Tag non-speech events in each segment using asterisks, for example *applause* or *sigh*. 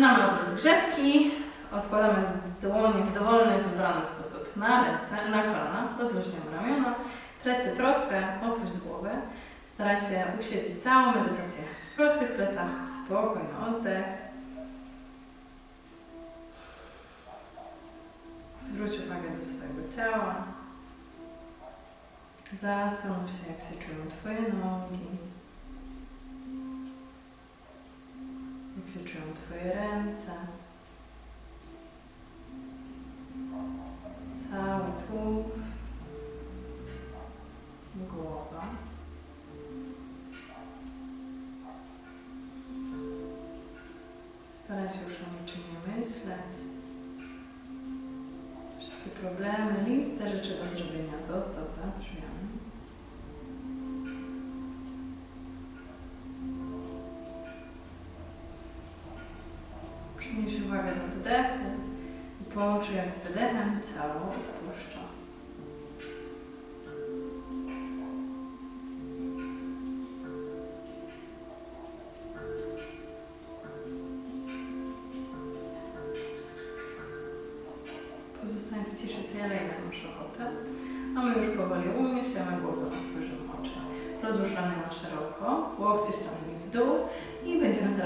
Zaczynamy od rozgrzewki. Odkładamy dłonie w dowolny, wybrany sposób na ręce, na kolana. Rozluźniamy ramiona. Plecy proste, opuść głowę. Staraj się usiedzieć całą medytację w prostych plecach. Spokojny oddech. Zwróć uwagę do swojego ciała. Zastanów się, jak się czują Twoje nogi. Jak się czują Twoje ręce. Cały tułów. Głowa. Staraj się już o niczym nie myśleć. Wszystkie problemy, listę rzeczy do zrobienia zostaw za drzwiami. Przynieś uwagę do oddechu i poczuj jak z wydechem ciało odpuszcza.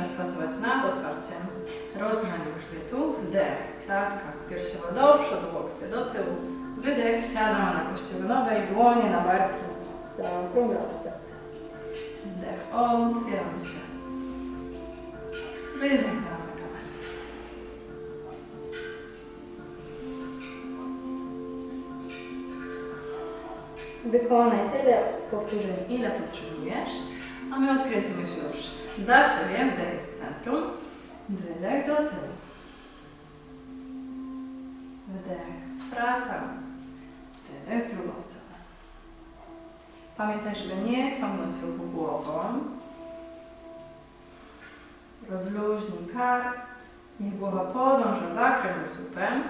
Teraz pracować nad otwarciem rozgnaniem chwytu. Wdech, klatka piersiowa do przodu, łokcie do tyłu. Wydech, siadamy na kości ogonowej, dłonie na barki, plecy. Wdech, otwieramy się. Wydech, zamykamy. Wykonaj tyle powtórzeń, ile potrzebujesz, a my odkręcimy się już za siebie, wdech z centrum, wydech do tyłu. Wdech, wracamy. Wydech w drugą stronę. Pamiętaj, żeby nie ciągnąć ruchu głową. Rozluźnij kark. Niech głowa podąża za kręgosłupem.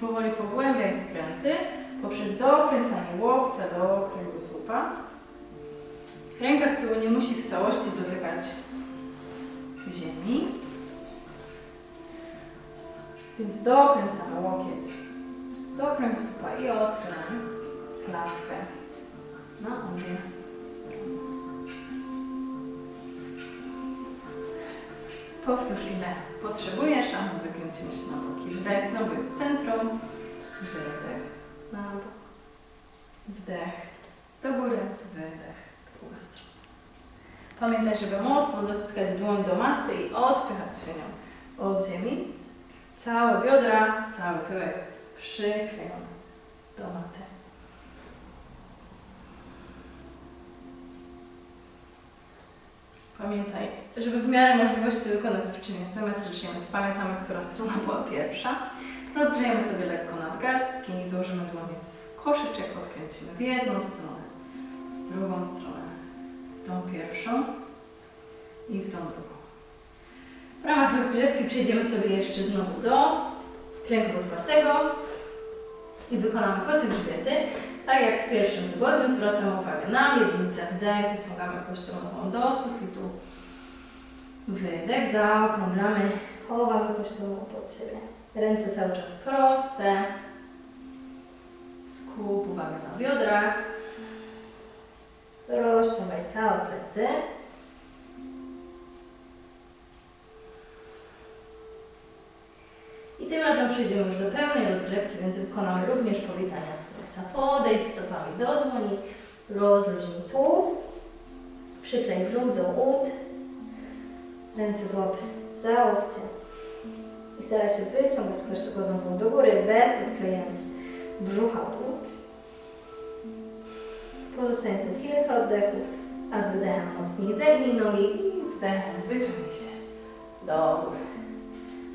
Powoli pogłębiaj skręty poprzez dokręcanie łokcia do kręgosłupa. Ręka z tyłu nie musi w całości dotykać ziemi. Więc dokręcamy łokieć do kręgosłupa i otwieramy klatkę na obie strony. Powtórz ile potrzebujesz, a my wykręcimy się na boki. Wdech znowu jest centrum. Wydech na bok. Wdech do góry. Wydech druga strona. Pamiętaj, żeby mocno dociskać dłoń do maty i odpychać się nią od ziemi. Całe biodra, cały tyłek przyklejony do maty. Pamiętaj, żeby w miarę możliwości wykonać ćwiczenie symetrycznie, więc pamiętamy, która strona była pierwsza. Rozgrzejemy sobie lekko nadgarstki, złożymy dłonie w koszyczek, odkręcimy w jedną stronę, w drugą stronę, w tą pierwszą i w tą drugą. W ramach rozgrzewki przejdziemy sobie jeszcze znowu do kręgu otwartego i wykonamy kocie grzbiety. Tak jak w pierwszym tygodniu zwracamy uwagę na miednicę, wdech, wyciągamy kością nogą do sufitu. Wydech, zaokrąglamy, chowamy kością nogą pod siebie. Ręce cały czas proste. Skup uwagę na biodrach. Rozciągaj całe plecy. I tym razem przejdziemy już do pełnej rozgrzewki, więc wykonamy również powitania serca. Podejdź stopami do dłoni, rozluźnij tułów, przyklej brzuch do ud, ręce złap za łokcie i staraj się wyciągać ogonową do góry bez odklejania brzucha od ud. Pozostaje tu kilka oddechów, a z wydechem mocniej zegnij nogi i wdechem wyciągnij się do góry.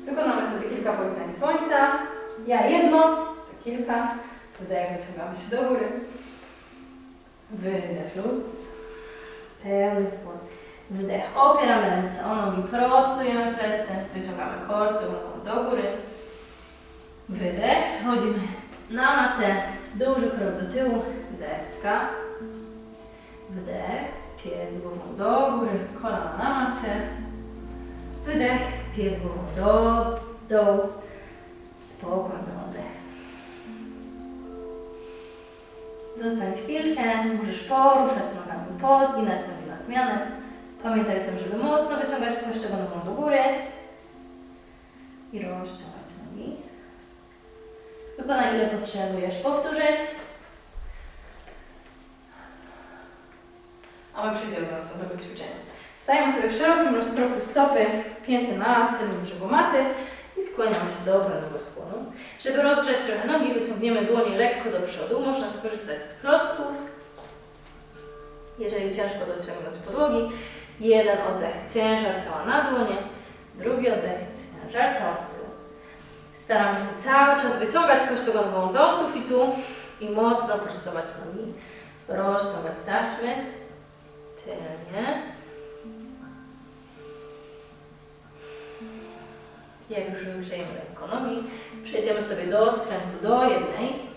Wykonamy sobie kilka powitań słońca. Ja jedno, kilka. Wydech, wyciągamy się do góry. Wydech luz. Pełny skłon. Wdech, opieramy ręce o nogi, prostujemy plecy, wyciągamy kością do góry. Wydech, schodzimy na matę, duży krok do tyłu, deska. Wdech, Pies głową do góry, kolana na macie. Wydech, pies głową do dołu. Spokojny oddech. Zostań chwilkę, możesz poruszać nogami, pozginać nogi na zmianę. Pamiętaj o tym, żeby mocno wyciągać kość ogonową do góry i rozciągać nogi. Wykonaj ile potrzebujesz powtórzeń. A my przejdziemy do następnego ćwiczenia. Stajemy sobie w szerokim rozkroku stopy, pięty na tylnym brzegu maty i skłaniamy się do obrotowego skłonu. Żeby rozgrzać trochę nogi, wyciągniemy dłonie lekko do przodu. Można skorzystać z klocków. Jeżeli ciężko dociągnąć podłogi, jeden oddech, ciężar ciała na dłonie, drugi oddech, ciężar ciała z tyłu. Staramy się cały czas wyciągać kość ogonową do sufitu i mocno prostować nogi. Rozciągać taśmy tylnie. Jak już rozgrzejemy lekko nogi, przejdziemy sobie do skrętu do jednej.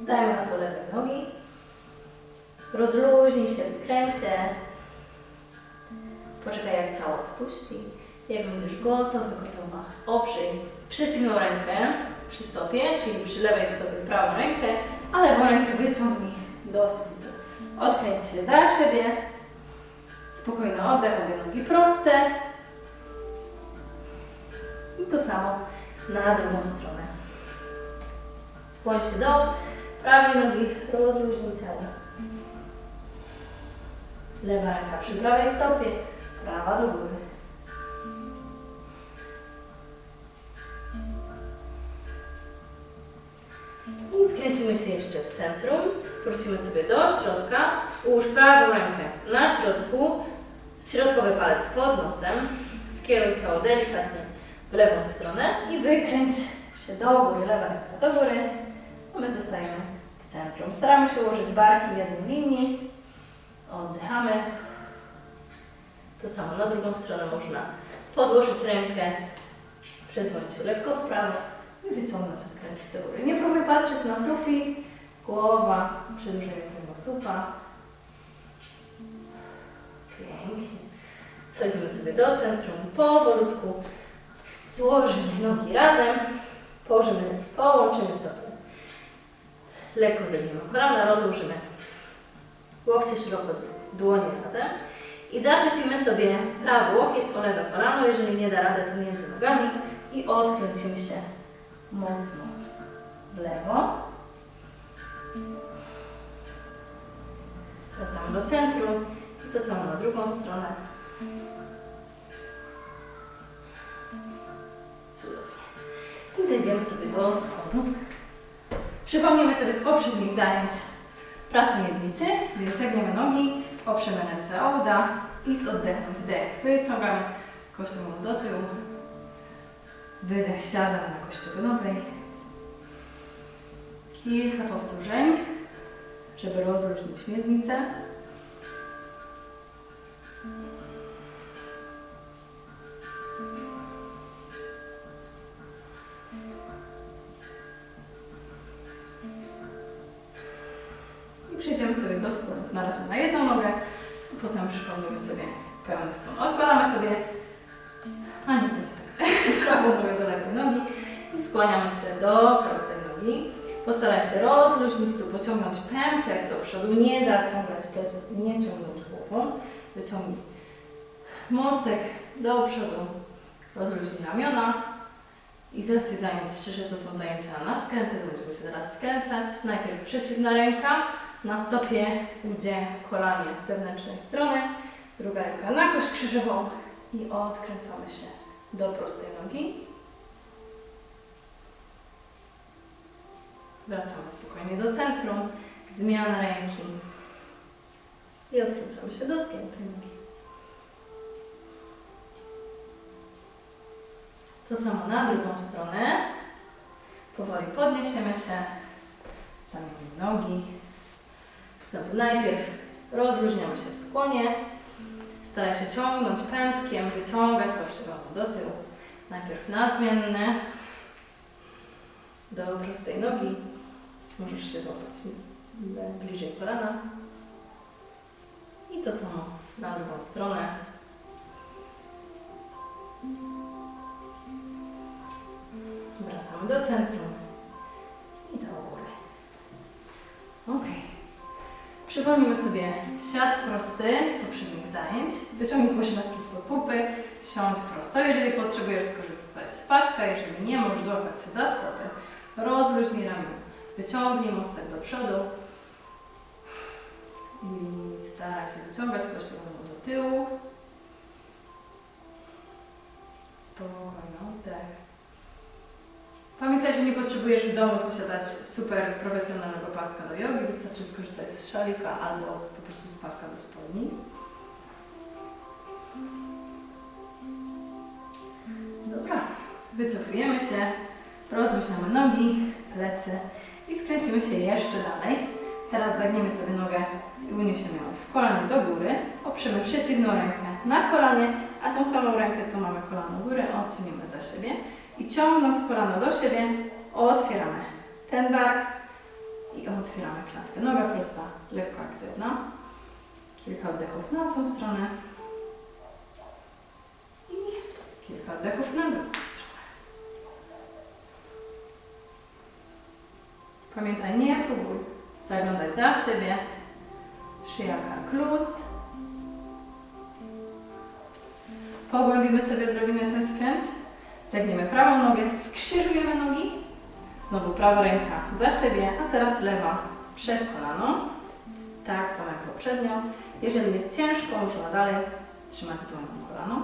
Dajmy na to lewe nogi. Rozluźnij się w skręcie. Poczekaj jak ciało odpuści. Jak będziesz gotowy, gotowa, oprzyj przeciwną rękę przy stopie, czyli przy lewej stopie prawą rękę, a lewą rękę wyciągnij do sufitu. Odkręć się za siebie. Spokojny oddech, obie nogi proste. I to samo na drugą stronę. Skłoń się do prawej nogi, rozluźnij ciało. Lewa ręka przy prawej stopie, prawa do góry. I skręcimy się jeszcze w centrum. Wrócimy sobie do środka. Ułóż prawą rękę na środku, środkowy palec pod nosem. Skieruj ciało delikatnie w lewą stronę i wykręć się do góry, lewa ręka do góry. My zostajemy w centrum. Staramy się ułożyć barki w jednej linii. Oddychamy. To samo na drugą stronę można podłożyć rękę, przesunąć się lekko w prawo i wyciągnąć, odkręcić do góry. Nie próbuj patrzeć na sufit, głowa, przedłużenie kręgosłupa. Pięknie. Schodzimy sobie do centrum, powolutku złożymy nogi razem, położymy, połączymy stopy. Lekko zagniemy kolana, rozłożymy łokcie szeroko, dłonie razem i zaczepimy sobie prawy łokieć o lewe kolano, jeżeli nie da rady, to między nogami i odkręcimy się mocno w lewo. Wracamy do centrum i to samo na drugą stronę. Cudownie. I zejdziemy sobie do skłonu. Przypomnimy sobie z poprzednich zajęć pracę miednicy, więc zagniemy nogi, oprzemy ręce o i z oddechem wdech wyciągamy ogonową do tyłu. Wydech siadamy na kości. Kilka powtórzeń, żeby rozluźnić miednicę. Do składów na jedną nogę, potem przypomnimy sobie pełny skłon. Odkładamy sobie, a nie będzie tak, *laughs* prawą nogę do lewej nogi i skłaniamy się do prostej nogi. Postaraj się rozluźnić tu, pociągnąć pępek do przodu, nie zakrąglać pleców, nie ciągnąć głową. Wyciągnij mostek do przodu, rozluźnij ramiona. I z racji zajęć, że to są zajęcia na skręty, będziemy się teraz skręcać. Najpierw przeciwna ręka, na stopie, udzie, kolanie z zewnętrznej strony. Druga ręka na kość krzyżową i odkręcamy się do prostej nogi. Wracamy spokojnie do centrum. Zmiana ręki. I odkręcamy się do zgiętej nogi. To samo na drugą stronę. Powoli podniesiemy się. Zamienimy nogi. Znowu najpierw rozluźniamy się w skłonie. Staraj się ciągnąć pępkiem, wyciągać kościołową do tyłu. Najpierw na zmienne. Do prostej nogi. Możesz się złapać bliżej kolana. I to samo Na drugą stronę. Wracamy do centrum Przypomnimy sobie siat prosty z poprzednich zajęć. Wyciągnij pośladki spod pupy, siądź prosto. Jeżeli potrzebujesz skorzystać z paska, jeżeli nie, możesz złapać się za stopy. Rozluźnij ramię. Wyciągnij mostek do przodu. I staraj się wyciągać kością do tyłu. Spokojny oddech. Że nie potrzebujesz w domu posiadać super profesjonalnego paska do jogi. Wystarczy skorzystać z szalika albo po prostu z paska do spodni. Dobra, wycofujemy się, rozluźniamy nogi, plecy i skręcimy się jeszcze dalej. Teraz zagniemy sobie nogę i uniesiemy ją w kolanie do góry. Oprzemy przeciwną rękę na kolanie, a tą samą rękę, co mamy kolano góry, odsuniemy za siebie. I ciągnąc kolano do siebie, otwieramy ten bark i otwieramy klatkę. Noga prosta, lekko aktywna. Kilka oddechów na tą stronę i kilka oddechów na drugą stronę. Pamiętaj, nie próbuj zaglądać za siebie. Szyja kark luz. Pogłębimy sobie odrobinę ten skręt. Zagniemy prawą nogę, skrzyżujemy nogi. Znowu prawa ręka za siebie, a teraz lewa przed kolano. Tak samo jak poprzednio. Jeżeli jest ciężko, można dalej trzymać dłonią kolano.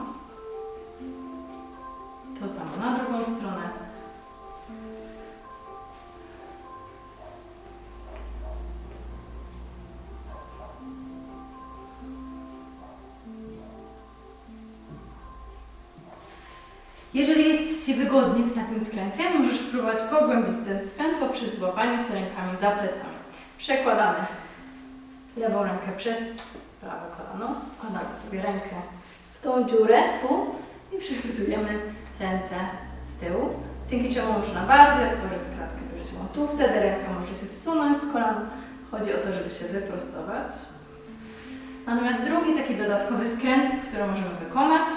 To samo na drugą stronę. Jeżeli jest Ci wygodnie w takim skręcie, możesz spróbować pogłębić ten skręt poprzez złapanie się rękami za plecami. Przekładamy lewą rękę przez prawe kolano, wkładamy sobie rękę w tą dziurę tu i przechwytujemy ręce z tyłu, dzięki czemu można bardziej otworzyć klatkę piersiową. Tu wtedy ręka może się zsunąć z kolana. Chodzi o to, żeby się wyprostować. Natomiast drugi taki dodatkowy skręt, który możemy wykonać,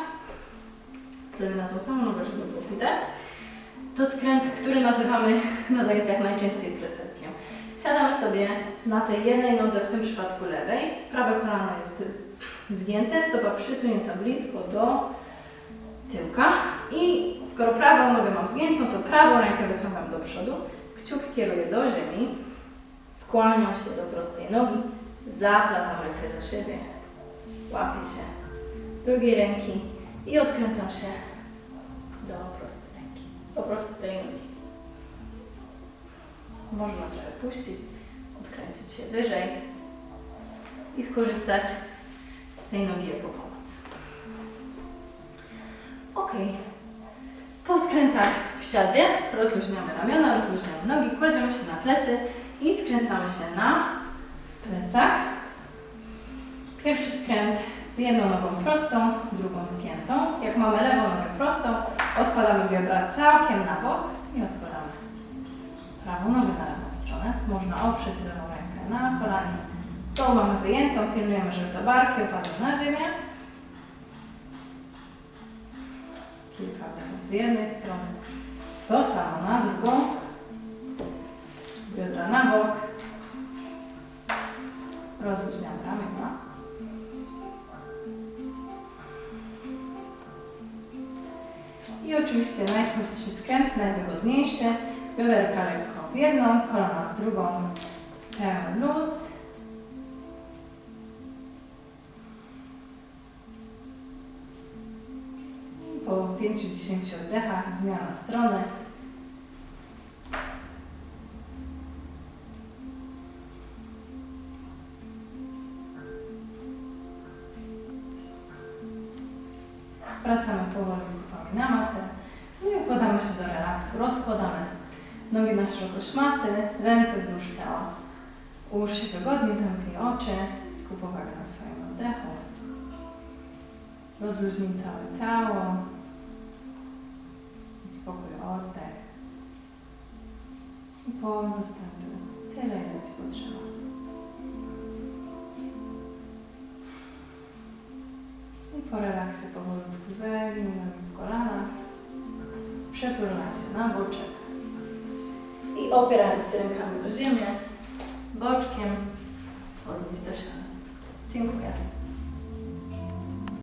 sobie na tą samą nogę, żeby było widać. To skręt, który nazywamy na zajęciach najczęściej plecerkiem. Siadamy sobie na tej jednej nodze, w tym przypadku lewej. Prawe kolano jest zgięte, stopa przysunięta blisko do tyłka. I skoro prawą nogę mam zgiętą, to prawą rękę wyciągam do przodu, kciuk kieruję do ziemi, skłaniam się do prostej nogi, zaplatam rękę za siebie, łapię się drugiej ręki i odkręcam się do prostej ręki, po prostu tej nogi. Można trochę puścić, odkręcić się wyżej i skorzystać z tej nogi jako pomoc. Ok. Po skrętach w siadzie rozluźniamy ramiona, rozluźniamy nogi, kładziemy się na plecy i skręcamy się na plecach. Pierwszy skręt z jedną nogą prostą, drugą zgiętą. Jak mamy lewą nogę prostą, odkładamy biodra całkiem na bok i odkładamy prawą nogę na lewą stronę. Można oprzeć lewą rękę na kolanie. To mamy wyjętą, pilnujemy, żeby te barki opadły na ziemię. Kilka oddechów z jednej strony. To samo na drugą. Biodra na bok. Rozluźniamy ramiona. Oczywiście najprostszy skręt, najwygodniejszy. Bioderka lekko w jedną, kolana w drugą. Luz. Po 5-10 oddechach zmiana strony. Nogi szeroko szmaty, ręce wzdłuż ciała. Ułóż się wygodnie, zamknij oczy, skup uwagę na swoim oddechu. Rozluźnij całe ciało. Uspokój oddech. I pozostań tu tyle, ile Ci potrzeba. Po relaksie powolutku zawinamy w kolanach. Przetulna się na boczek. Opierając się rękami do ziemi, boczkiem podnieść do. Dziękuję.